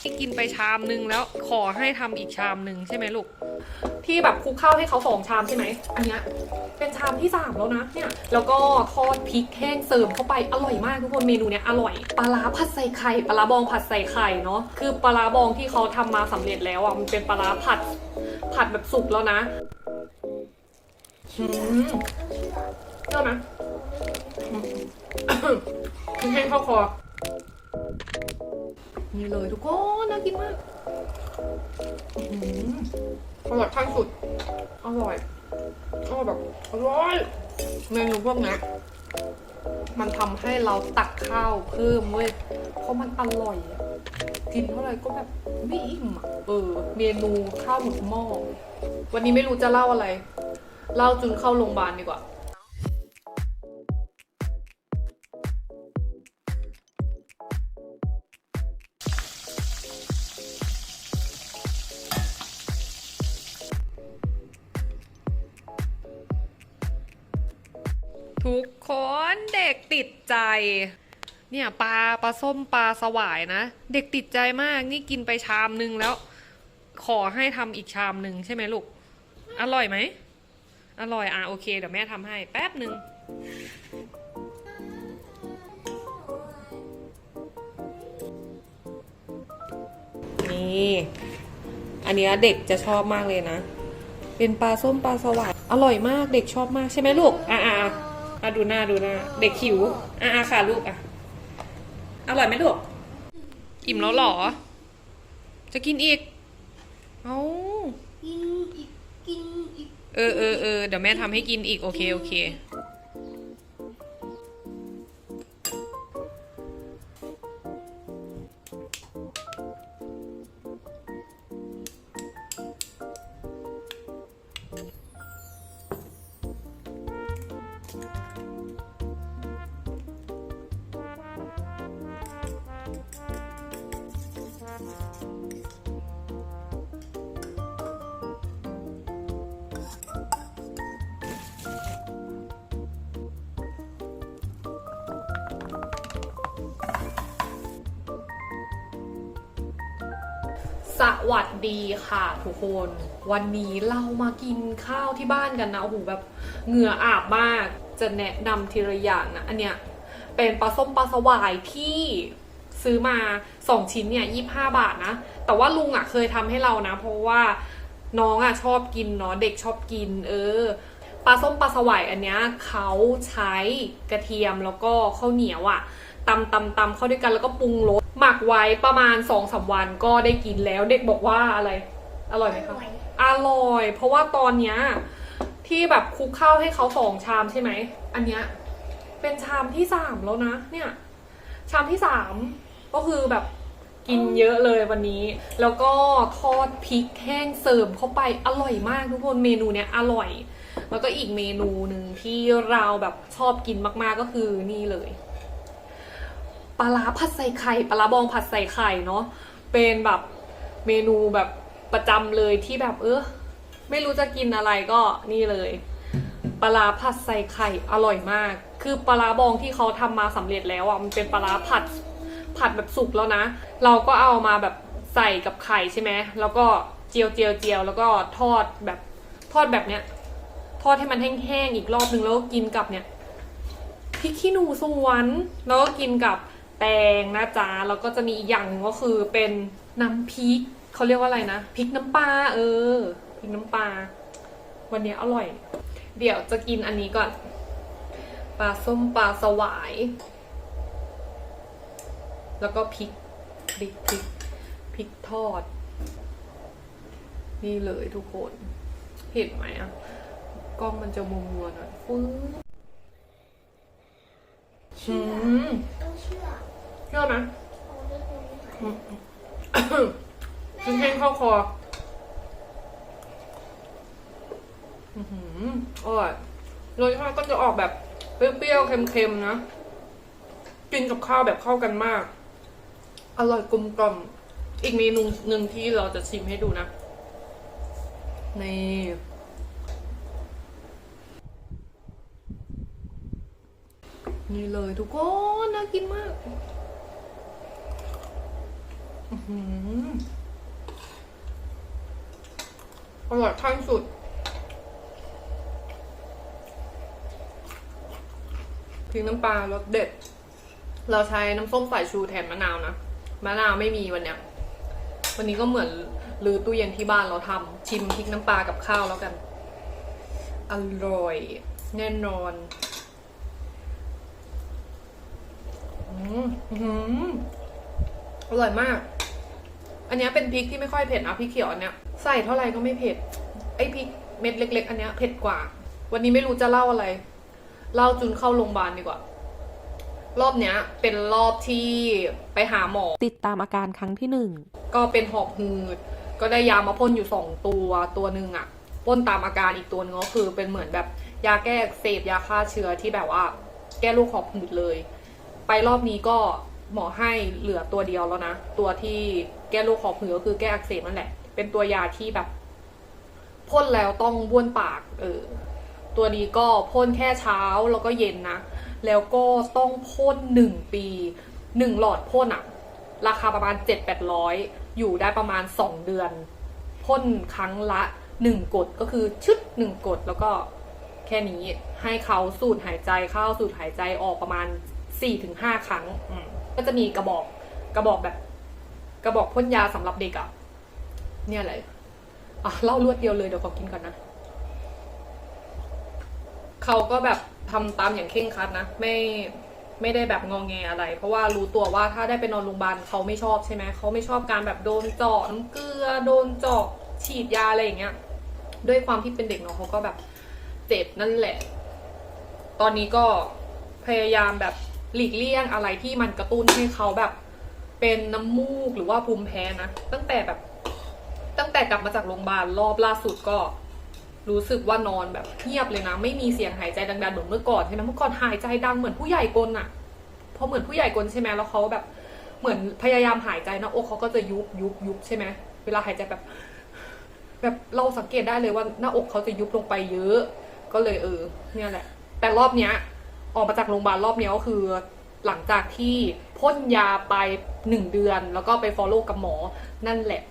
ที่กินไปชามนึงแล้วขอให้ทำอีกชามนึงใช่ไหมลูก ที่แบบคลุกข้าวให้เขาสองชามใช่ไหม อันเนี้ยเป็นชามที่สามแล้วนะเนี่ย แล้วก็ทอดพริกแห้งเสริมเข้าไปอร่อยมากทุกคนเมนูเนี้ยอร่อยปลาร้าผัดใส่ไข่ปลาร้าบองผัดใส่ไข่เนาะคือปลาร้าบองที่เขาทำมาสำเร็จแล้วอะมันเป็นปลาร้าผัดผัดแบบสุกแล้วนะอืมเชื่อไหมแห้งเข้าคอ นี่เลยทุกคนน่ากินมากอื้อร่อยขั้นสุด อร่อยอร่อยแบบอร่อย เมนูพวกนี้มันทำให้เราตักข้าวเพิ่มเว้ย เพราะมันอร่อย กินเท่าไหร่ก็แบบไม่อิ่มอะ เออ เมนูข้าวหมึกหม้อ วันนี้ไม่รู้จะเล่าอะไร เล่าจนเข้าโรงพยาบาลดีกว่า ทุกคนเด็กติดใจ เนี่ยปลาปลาส้มปลาสวายนะ เด็กติดใจมากนี่กินไปชามนึงแล้ว ขอให้ทำอีกชามนึงใช่ไหมลูก อร่อยไหม อร่อยอะโอเคเดี๋ยวแม่ทำให้แป๊บหนึ่งนี่อันนี้เด็กจะชอบมากเลยนะ เป็นปลาส้มปลาสวายอร่อยมากเด็กชอบมากใช่ไหมลูก อะอะ ดูหน้าดูหน้า เด็กหิวอะอะค่ะลูกอะ อร่อยไหมลูก อิ่มแล้วเหรอ จะกินอีก เอากินอีก กินอีก เออเออเออเดี๋ยวแม่ทำให้กินอีก โอเค โอเค สวัสดีค่ะทุกคน วันนี้เรามากินข้าวที่บ้านกันนะโอ้โหแบบเหงื่ออาบมากจะแนะนำทีละอย่างนะ อันเนี้ยเป็นปลาส้มปลาสวายที่ซื้อมาสองชิ้นเนี่ยยี่ห้าบาทนะ แต่ว่าลุงอะเคยทำให้เรานะ เพราะว่าน้องอะชอบกินเนาะเด็กชอบกิน เออปลาส้มปลาสวายอันเนี้ยเขาใช้กระเทียมแล้วก็ข้าวเหนียวอะ ตำตำตำเข้าด้วยกันแล้วก็ปรุงรสหมักไว้ประมาณสองสาวันก็ได้กินแล้วเด็กบอกว่าอะไร อร่อยไหมคะอร่อย เพราะว่าตอนเนี้ยที่แบบคลุกข้าวให้เขาสองชามใช่ไหม อันเนี้ยเป็นชามที่สามแล้วนะ เนี่ย ชามที่สามก็คือแบบกินเยอะเลยวันนี้ แล้วก็ทอดพริกแห้งเสริมเข้าไปอร่อยมากทุกคนเมนูเนี้ยอร่อย แล้วก็อีกเมนูหนึ่งที่เราแบบชอบกินมากๆก็คือนี่เลยป ลาร้าผัดใส่ไข่ปลาร้าบองผัดใส่ไข่เนาะเป็นแบบเมนูแบบประจำเลยที่แบบเออไม่รู้จะกินอะไรก็นี่เลยปลาผัดใส่ไข่อร่อยมาก คือปลาบองที่เขาทำมาสำเร็จแล้วอะมันเป็นปลาผัดผัดแบบสุกแล้วนะ เราก็เอามาแบบใส่กับไข่ใช่ไหมแล้วก็เจียวเจียวเจียวแล้วก็ทอดแบบทอดแบบเนี้ย ทอดให้มันแห้งๆอีกรอบนึงแล้วก็กินกับเนี่ยพริกขี้หนูสวนแล้วก็กินกับ ตงนะจ๊ะแล้วก็จะมีอีกอย่างหนึงก็คือเป็นน้ำพริกเขาเรียกว่าอะไรนะพริกน้ำปลาเออพริกน้ำปลาวันนี้อร่อย เดี๋ยวจะกินอันนี้ก่อนปลาส้มปลาสวาย แล้วก็พริกพริกพริกพริกทอด นี่เลยทุกคน เห็นไหมอะกล้องมันจะมัวมัวๆหน่อยฟื้นหืมต้องเชื่อ เชื่อไหมเอาเรื่องนี้หายมันแห้งเข้าคออื้อหืออร่อยรสชาติก็จะออกแบบเปรี้ยวๆ เค็มๆ นะ กินกับข้าวแบบเข้ากันมาก อร่อยกลมกล่อม อีกเมนูหนึ่งที่เราจะชิมให้ดูนะ นี่นี่เลยทุกคนน่ากินมาก อร่อยขั้นสุดพริกน้ำปลารสเด็ด เราใช้น้ำส้มสายชูแทนมะนาวนะ มะนาวไม่มีวันเนี้ย วันนี้ก็เหมือนลือตู้เย็นที่บ้านเราทำชิมพริกน้ำปลากับข้าวแล้วกัน อร่อย แน่นอนอืมอื้อหืออร่อยมาก อันเนี้ยเป็นพริกที่ไม่ค่อยเผ็ดนะพริกเขียวอันเนี้ยใส่เท่าไหร่ก็ไม่เผ็ด ไอ้พริกเม็ดเล็ก ๆ อันเนี้ยเผ็ดกว่า วันนี้ไม่รู้จะเล่าอะไร เล่าจุนเข้าโรงพยาบาลดีกว่า รอบเนี้ย เป็นรอบที่ไปหาหมอ ติดตามอาการครั้งที่หนึ่งก็เป็นหอบหืด ก็ได้ยามาพ่นอยู่สองตัวตัวหนึ่งอะพ่นตามอาการอีกตัวหนึงก็คือเป็นเหมือนแบบยาแก้อักเสพยาฆ่าเชื้อที่แบบว่า แก้โรคหอบหืดเลย ไปรอบนี้ก็ หมอให้เหลือตัวเดียวแล้วนะ ตัวที่แก้โรคหอบหืดก็คือแก้อักเสบนั่นแหละ เป็นตัวยาที่แบบพ่นแล้วต้องบ้วนปาก เออ ตัวนี้ก็พ่นแค่เช้าแล้วก็เย็นนะ แล้วก็ต้องพ่นหนึ่งปีหนึ่งหลอดพ่นอะราคาประมาณเจ็ดแปดร้อยอยู่ได้ประมาณสองเดือนพ่นครั้งละหนึ่งกดก็คือชึดหนึ่งกดแล้วก็แค่นี้ให้เขาสูดหายใจเข้าสูดหายใจออกประมาณสี่ถึงห้าครั้งอืม ก็จะมีกระบอกกระบอกแบบ กระบอกพ่นยาสำหรับเด็กอะเนี่ยเลยอะเล่ารวดเดียวเลยเดี๋ยวขอกินก่อนนะเขาก็แบบทำตามอย่างเคร่งครัดนะไม่ไม่ได้แบบงองแงอะไร เพราะว่ารู้ตัวว่าถ้าได้ไปนอนโรงพยาบาลเขาไม่ชอบใช่ไหมเขาไม่ชอบการแบบโดนเจาะน้ำเกลือโดนเจาะฉีดยาอะไรอย่างเงี้ย ด้วยความที่เป็นเด็กเนาะเขาก็แบบเจ็บนั่นแหละ ตอนนี้ก็พยายามแบบ หลีกเลี่ยงอะไรที่มันกระตุ้นให้เขาแบบ เป็นน้ำมูกหรือว่าภูมิแพ้นะ ตั้งแต่แบบ ตั้งแต่กลับมาจากโรงพยาบาลรอบล่าสุดก็รู้สึกว่านอนแบบเงียบเลยนะ ไม่มีเสียงหายใจดังๆเหมือนเมื่อก่อนใช่ไหมเมื่อก่อนหายใจดังเหมือนผู้ใหญ่กลน่ะพอเหมือนผู้ใหญ่กลนใช่ไหมแล้วเขาแบบเหมือนพยายามหายใจหนะอกเขาก็จะยุบยุบยุบใช่ไหมเวลาหายใจแบบ แบบเราสังเกตได้เลยว่าหน้าอกเขาจะยุบลงไปเยอะ ก็เลยเออ เนี่ยแหละ แต่รอบเนี้ย ออกมาจากโรงพยาบาลรอบนี้ก็คือ หลังจากที่พ่นยาไปหนึ่งเดือน แล้วก็ไป follow กับหมอนั่นแหละ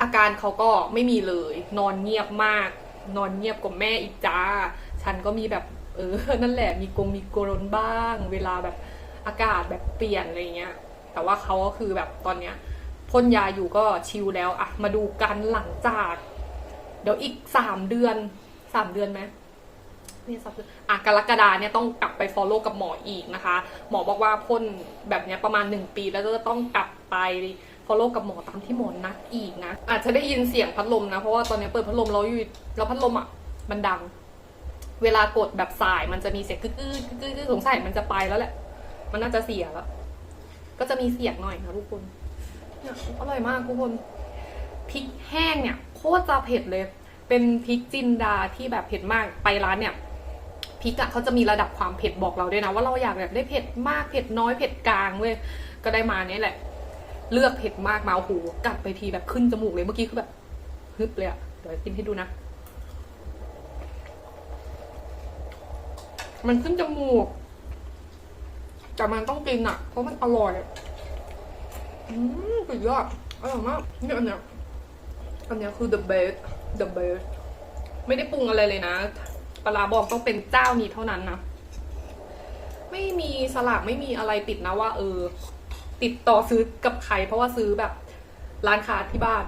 อาการเขาก็ไม่มีเลย นอนเงียบมาก นอนเงียบกว่าแม่อีกจ้า ฉันก็มีแบบเออ นั่นแหละ มีกงมีกรนบ้าง เวลาแบบอากาศแบบเปลี่ยนอะไรเงี้ย แต่ว่าเขาก็คือแบบตอนเนี้ยพ่นยาอยู่ก็ชิลแล้วอะมาดูกันหลังจาก เดี๋ยวอีกสามเดือนสามเดือนไหม เนี่ยสัปดาห์อะกรกฎาเนี่ยต้องกลับไป follow กับหมออีกนะคะ หมอบอกว่าพ่นแบบเนี้ยประมาณหนึ่งปีแล้วจะต้องกลับไป follow กับหมอตามที่หมอนัดอีกนะ อาจจะได้ยินเสียงพัดลมนะ เพราะว่าตอนนี้เปิดพัดลมเราอยู่แล้วพัดลมอะมันดัง เวลากดแบบสายมันจะมีเสียงกึกกึกกึกกึกกึกสงสัยมันจะไปแล้วแหละ มันน่าจะเสียแล้ว ก็จะมีเสียงหน่อยนะทุกคนอร่อยมากทุกคนพริกแห้งเนี่ยโคตรจะเผ็ดเลย เป็นพริกจินดาที่แบบเผ็ดมากไปร้านเนี่ย ริกอะเขาจะมีระดับความเผ็ดบอกเราด้วยนะ ว่าเราอยากแบบได้เผ็ดมากเผ็ดน้อยเผ็ดกลางเว้ยก็ได้มาเนี้ยแหละ เลือกเผ็ดมากมาโอ้โหกัดไปทีแบบขึ้นจมูกเลยเมื่อกี้คือแบบฮึบเลยอะเดี๋ยวกินให้ดูนะ มันขึ้นจมูกแต่มันต้องกินอะเพราะมันอร่อยอืมสุดยอดอร่อยมากนี่อันเนี้ยอันเนี้ยคือ the best the best ไม่ได้ปรุงอะไรเลยนะ ปลาบองต้องเป็นเจ้านี้เท่านั้นนะ ไม่มีสลากไม่มีอะไรติดนะว่า เออ ติดต่อซื้อกับใคร เพราะว่าซื้อแบบร้านค้าที่บ้าน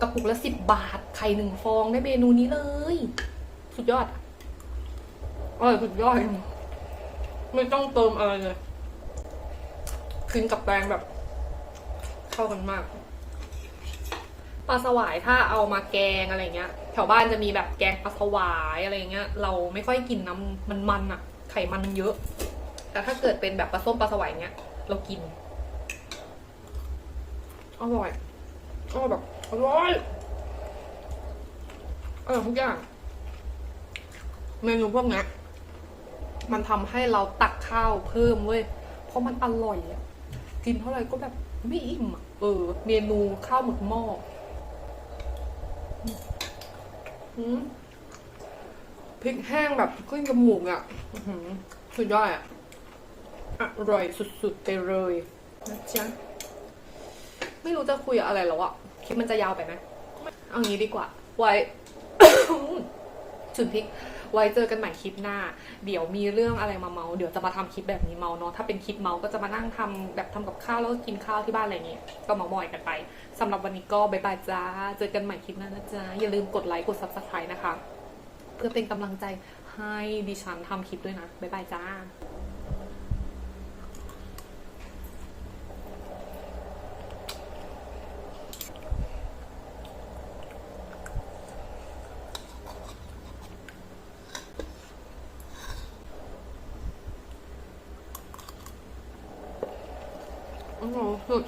กระปุกละสิบบาทไข่หนึ่งฟองได้เมนูนี้เลย สุดยอดอร่อยสุดยอดไม่ต้องเติมอะไรเลยกินกับแป้งแบบ เข้ากันมาก ปลาสวายถ้าเอามาแกงอะไรเงี้ย แถวบ้านจะมีแบบแกงปลาสวายอะไรเงี้ย เราไม่ค่อยกินน้ำมันมันอะไขมันมันเยอะ แต่ถ้าเกิดเป็นแบบปลาส้มปลาสวายเงี้ย เรากิน อร่อยอร่อยแบบอร่อยอร่อยทุกอย่างเมนูพวกเนี้ยมันทำให้เราตักข้าวเพิ่มเว้ย เพราะมันอร่อยอะกินเท่าไหร่ก็แบบไม่อิ่มอะเออ เมนูข้าวหมึกหม้อ อืมพริกแห้งแบบขึ้นจมูกอะอื้อหือสุดยอดอะ อร่อยสุดๆไปเลยนะจ๊ะไม่รู้จะคุยอะไรแล้วอะคลิปมันจะยาวไปไหมเอางี้ดีกว่า ไว้ จุดพริก ไว้เจอกันใหม่คลิปหน้า เดี๋ยวมีเรื่องอะไรมาเมา เดี๋ยวจะมาทำคลิปแบบนี้เมาเนาะ ถ้าเป็นคลิปเมาก็จะมานั่งทำแบบทำกับข้าวแล้วกินข้าวที่บ้านอะไรเงี้ย ก็เมาบ่อยกันไปสำหรับวันนี้ก็บายบายจ้า เจอกันใหม่คลิปหน้านะจ๊ะอย่าลืมกดไลค์กดซับสไครต์นะคะ เพื่อเป็นกำลังใจให้ดิฉันทำคลิปด้วยนะบายบายจ้า โอ้โหสุด